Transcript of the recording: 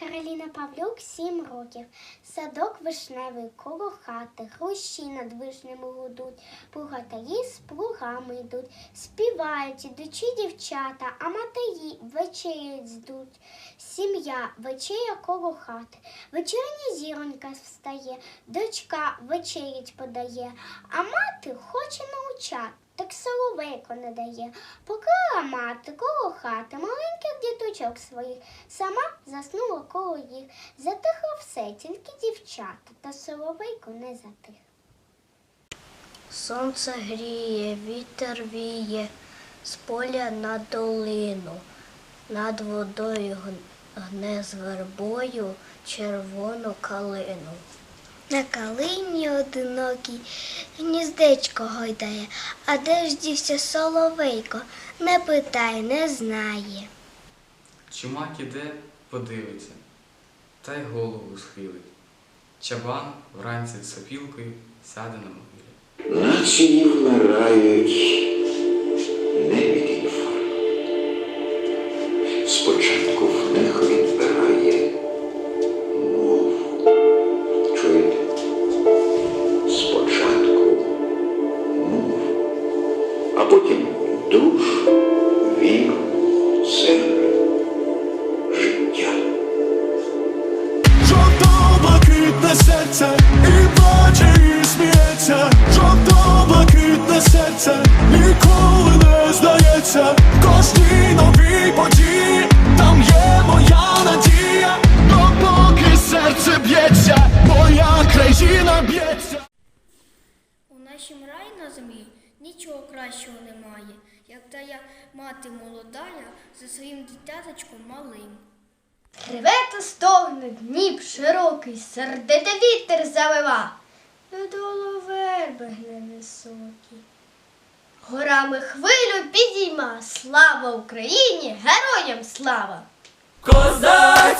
Кароліна Павлюк, сім років. Садок вишневий коло хати, хрущі над вишнями гудуть, плугатарі з плугами йдуть, співають ідучі дівчата, а матері вечерять здуть. Сім'я вечеря коло хати, вечірня зіронька встає, дочка вечерять подає, а мати хоче научати. Так соловейко не дає. Поклала мати коло хати маленьких діточок своїх, сама заснула коло їх. Затихло все, тільки дівчата, та соловейко не затих. Сонце гріє, вітер віє, з поля на долину, над водою гн- гне з вербою червону калину. На калині одинокій гніздечко гойдає, а де ж дівся соловейко, не питай, не знає. Чумак іде, подивиться, та й голову схилить. Чабан вранці сопілкою сяде на могилі. Нації вмирають не від інфаркту. Спочатку в них Жовто-блакитне і плаче, і сміється, жовто-блакитне серце ніколи не здається, кожній новій події там є моя надія, допоки серце б'ється, моя країна б'ється. У нашім раї на землі нічого кращого немає, як тая мати молодая за своїм дитяточком малим. Реве та стогне, дніп широкий, сердите вітер залива, додолу верби гне високі. Горами хвилю підійма, слава Україні, героям слава! Козак!